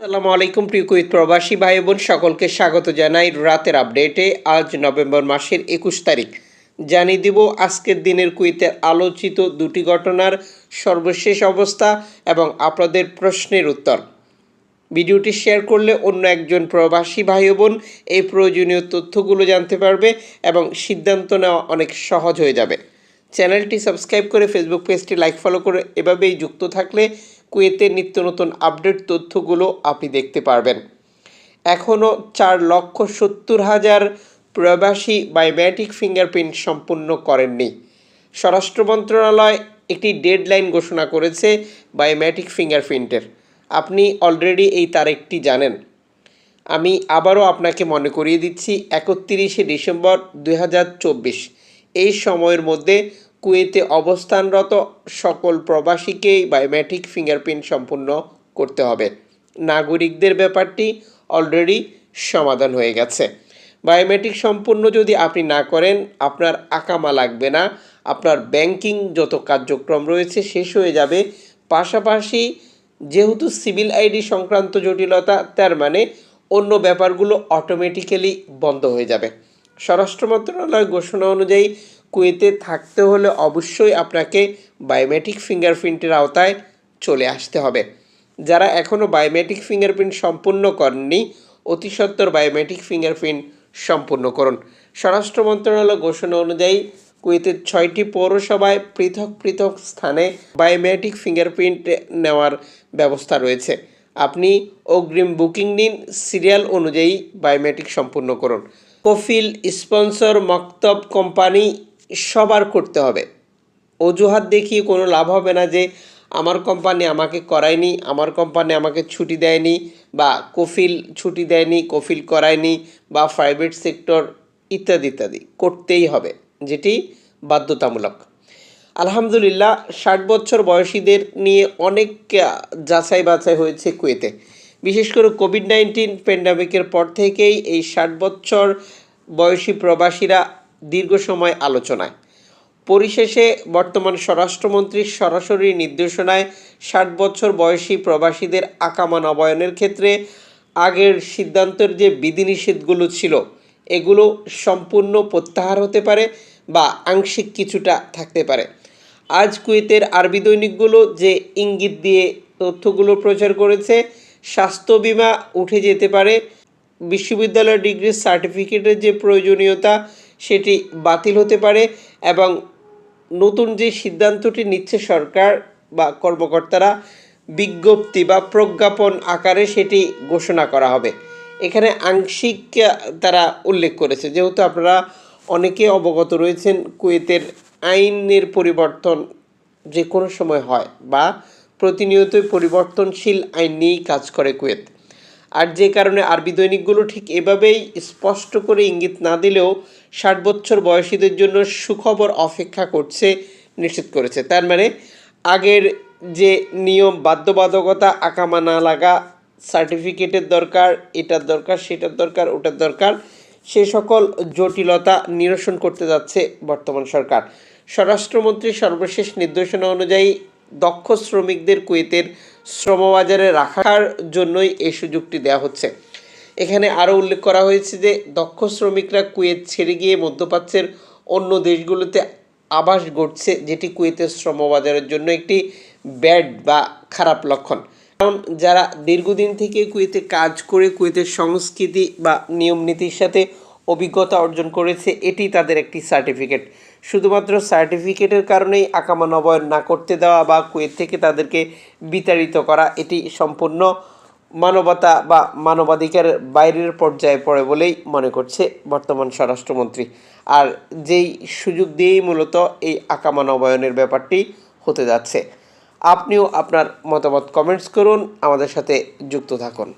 আসসালামু আলাইকুম, প্রিয় কুইত প্রবাসী ভাই বোন সকলকে স্বাগত জানাই রাতের আপডেটে। আজ নভেম্বর মাসের একুশ তারিখ। জানিয়ে দিব আজকের দিনের কুইতের আলোচিত দুটি ঘটনার সর্বশেষ অবস্থা এবং আপনাদের প্রশ্নের উত্তর। ভিডিওটি শেয়ার করলে অন্য একজন প্রবাসী ভাই বোন এই প্রয়োজনীয় তথ্যগুলো জানতে পারবে এবং সিদ্ধান্ত নেওয়া অনেক সহজ হয়ে যাবে। চ্যানেলটি সাবস্ক্রাইব করে ফেসবুক পেজটি লাইক ফলো করে এভাবেই যুক্ত থাকলে কুয়েতের নিত্য নতুন আপডেট তথ্যগুলো আপনি দেখতে পারবেন। এখনও চার লক্ষ সত্তর হাজার প্রবাসী বায়োমেট্রিক ফিঙ্গারপ্রিন্ট সম্পূর্ণ করেননি। স্বরাষ্ট্র মন্ত্রণালয় একটি ডেডলাইন ঘোষণা করেছে বায়োমেট্রিক ফিঙ্গারপ্রিন্টের। আপনি অলরেডি এই তারিখটি জানেন। আমি আবারও আপনাকে মনে করিয়ে দিচ্ছি, একত্রিশে ডিসেম্বর দু হাজার চব্বিশ। এই সময়ের মধ্যে কুয়েতে অবস্থানরত সকল প্রবাসীকেই বায়োমেট্রিক ফিঙ্গারপ্রিন্ট সম্পূর্ণ করতে হবে। নাগরিকদের ব্যাপারটি অলরেডি সমাধান হয়ে গেছে। বায়োমেট্রিক সম্পূর্ণ যদি আপনি না করেন, আপনার আকামা লাগবে না, আপনার ব্যাংকিং যত কার্যক্রম রয়েছে শেষ হয়ে যাবে। পাশাপাশি যেহেতু সিভিল আইডি সংক্রান্ত জটিলতা, তার মানে অন্য ব্যাপারগুলো অটোমেটিক্যালি বন্ধ হয়ে যাবে। স্বরাষ্ট্র মন্ত্রণালয় ঘোষণা অনুযায়ী কুয়েতে থাকতে হলে অবশ্যই আপনাকে বায়োমেট্রিক ফিঙ্গারপ্রিন্টের আওতায় চলে আসতে হবে। যারা এখনও বায়োমেট্রিক ফিঙ্গারপ্রিন্ট সম্পূর্ণ করেননি, অতি সত্বর বায়োমেট্রিক ফিঙ্গারপ্রিন্ট সম্পূর্ণ করুন। স্বরাষ্ট্র মন্ত্রণালয় ঘোষণা অনুযায়ী কুয়েতের ছয়টি পৌরসভায় পৃথক পৃথক স্থানে বায়োমেট্রিক ফিঙ্গারপ্রিন্ট নেওয়ার ব্যবস্থা রয়েছে। আপনি অগ্রিম বুকিং নিন, সিরিয়াল অনুযায়ী বায়োমেট্রিক সম্পূর্ণ করুন। কফিল স্পন্সর মক্তব কোম্পানি সবার করতে হবে। অজুহাত দেখিয়ে কোনো লাভ হবে না যে, আমার কোম্পানি আমাকে করায়নি, আমার কোম্পানি আমাকে ছুটি দেয়নি বা কফিল ছুটি দেয়নি, কফিল করায়নি বা প্রাইভেট সেক্টর ইত্যাদি ইত্যাদি। করতেই হবে, যেটি বাধ্যতামূলক। আলহামদুলিল্লাহ, ষাট বছর বয়সীদের নিয়ে অনেক যাচাই বাছাই হয়েছে কুয়েতে। বিশেষ করে কোভিড নাইন্টিন প্যান্ডামিকের পর থেকেই এই ষাট বছর বয়সী প্রবাসীরা দীর্ঘ সময় আলোচনায়। পরিশেষে বর্তমান স্বরাষ্ট্রমন্ত্রীর সরাসরি নির্দেশনায় ষাট বছর বয়সী প্রবাসীদের আকামা নবায়নের ক্ষেত্রে আগের সিদ্ধান্তের যে বিধিনিষেধগুলো ছিল, এগুলো সম্পূর্ণ প্রত্যাহার হতে পারে বা আংশিক কিছুটা থাকতে পারে। আজ কুয়েতের আরবি দৈনিকগুলো যে ইঙ্গিত দিয়ে তথ্যগুলো প্রচার করেছে, স্বাস্থ্য বিমা উঠে যেতে পারে, বিশ্ববিদ্যালয়ের ডিগ্রি সার্টিফিকেটের যে প্রয়োজনীয়তা সেটি বাতিল হতে পারে এবং নতুন যে সিদ্ধান্তটি নিচ্ছে সরকার বা কর্মকর্তারা বিজ্ঞপ্তি বা প্রজ্ঞাপন আকারে সেটি ঘোষণা করা হবে। এখানে আংশিক তারা উল্লেখ করেছে, যেহেতু আপনারা অনেকে অবগত রয়েছেন কুয়েতের আইনের পরিবর্তন যে কোনো সময় হয় বা প্রতিনিয়তই পরিবর্তনশীল আইন নিয়েই কাজ করে কুয়েত। আর যে কারণে আরবি দৈনিকগুলো ঠিক এভাবেই স্পষ্ট করে ইঙ্গিত না দিলেও ষাট বছর বয়সীদের জন্য সুখবর অপেক্ষা করছে, নিশ্চিত করেছে। তার মানে আগের যে নিয়ম, বাধ্যবাধকতা, আকামা না লাগা, সার্টিফিকেটের দরকার, এটার দরকার, সেটার দরকার, ওটার দরকার, সে সকল জটিলতা নিরসন করতে যাচ্ছে বর্তমান সরকার। স্বরাষ্ট্রমন্ত্রীর সর্বশেষ নির্দেশনা অনুযায়ী দক্ষ শ্রমিকদের কুয়েতের শ্রমবাজারে রাখার জন্যই এই সুযোগটি দেওয়া হচ্ছে। এখানে আরও উল্লেখ করা হয়েছে যে, দক্ষ শ্রমিকরা কুয়েত ছেড়ে গিয়ে মধ্যপ্রাচ্যের অন্য দেশগুলোতে আবাস গড়ছে, যেটি কুয়েতের শ্রমবাজারের জন্য একটি ব্যাড বা খারাপ লক্ষণ। কারণ যারা দীর্ঘদিন থেকে কুয়েতে কাজ করে, কুয়েতের সংস্কৃতি বা নিয়ম নীতির সাথে অভিজ্ঞতা অর্জন করেছে, এটি তাদের একটি সার্টিফিকেট শুধুমাত্র সার্টিফিকেটের কারণেই আকামা নবায়ন না করতে দেওয়া বা কুয়েত থেকে তাদেরকে বিতাড়িত করা, এটি সম্পূর্ণ মানবতা বা মানবাধিকার বাইরের পর্যায়ে পড়ে বলেই মনে করছে বর্তমান স্বরাষ্ট্রমন্ত্রী। আর যেই সুযোগ দিয়েই মূলত এই আকামা নবায়নের ব্যাপারটি হতে যাচ্ছে। আপনিও আপনার মতামত কমেন্টস করুন, আমাদের সাথে যুক্ত থাকুন।